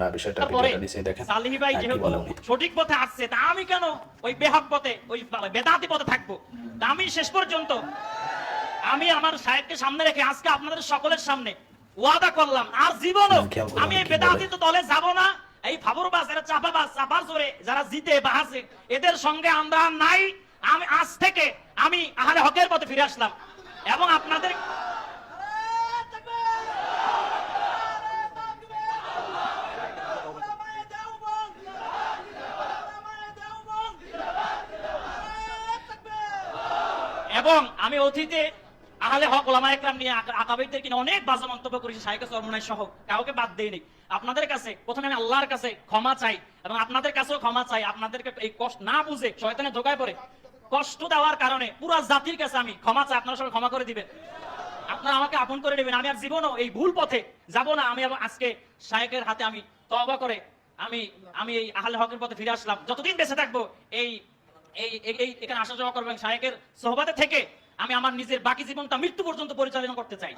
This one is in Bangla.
ওনারা বিষয়টা দেখেন। সালিহি ভাই যেহেতু সঠিক পথে আসছে তা আমি কেন ওই বেহাত পথে ওই বেদাতি পথে থাকব? তা আমি শেষ পর্যন্ত আমি আমার সাহেবকে সামনে রেখে আজকে আপনাদের সকলের সামনে ওয়াদা করলাম। আর জীবনও আমি এই বেদাতি তো দলে যাব না। এই ফাবরবাস এরা চাপাবাস চাপার জোরে যারা জিতে বা হাসে এদের সঙ্গে আমরা নাই। আমি আজ থেকে আমি আহারে হকের পথে ফিরে আসলাম। এবং আপনাদের এবং আমি অতীতে আহলে হক ওলামা একরাম নিয়ে আকা- আকাবিরদের কিনে অনেক বাজে মন্তব্য করেছি সাইকে সরমনাই সহ। কাউকে বাদ দেইনি আপনাদের কাছে প্রথমে আমি আল্লাহর কাছে ক্ষমা চাই এবং আপনাদের কাছেও ক্ষমা চাই। আপনাদেরকে এই কষ্ট না বুঝে শয়তানে ধোকায় পড়ে কষ্ট দেওয়ার কারণে পুরো জাতির কাছে আমি ক্ষমা চাই। আপনারা সবাই ক্ষমা করে দিবেন। আপনারা আমাকে আপন করে নেবেন। আমি আর জীবনও এই ভুল পথে যাব না। আমি আজকে শায়েকের হাতে আমি তওবা করে আমি আমি এই আহলে হকের পথে ফিরে আসলাম। যতদিন বেঁচে থাকব এই এই, এই- এখানে আসা যাওয়া করবেন শায়েকের সোহবাতে থেকে আমি আমার নিজের বাকি জীবনটা মৃত্যু পর্যন্ত পরিচালনা করতে চাই।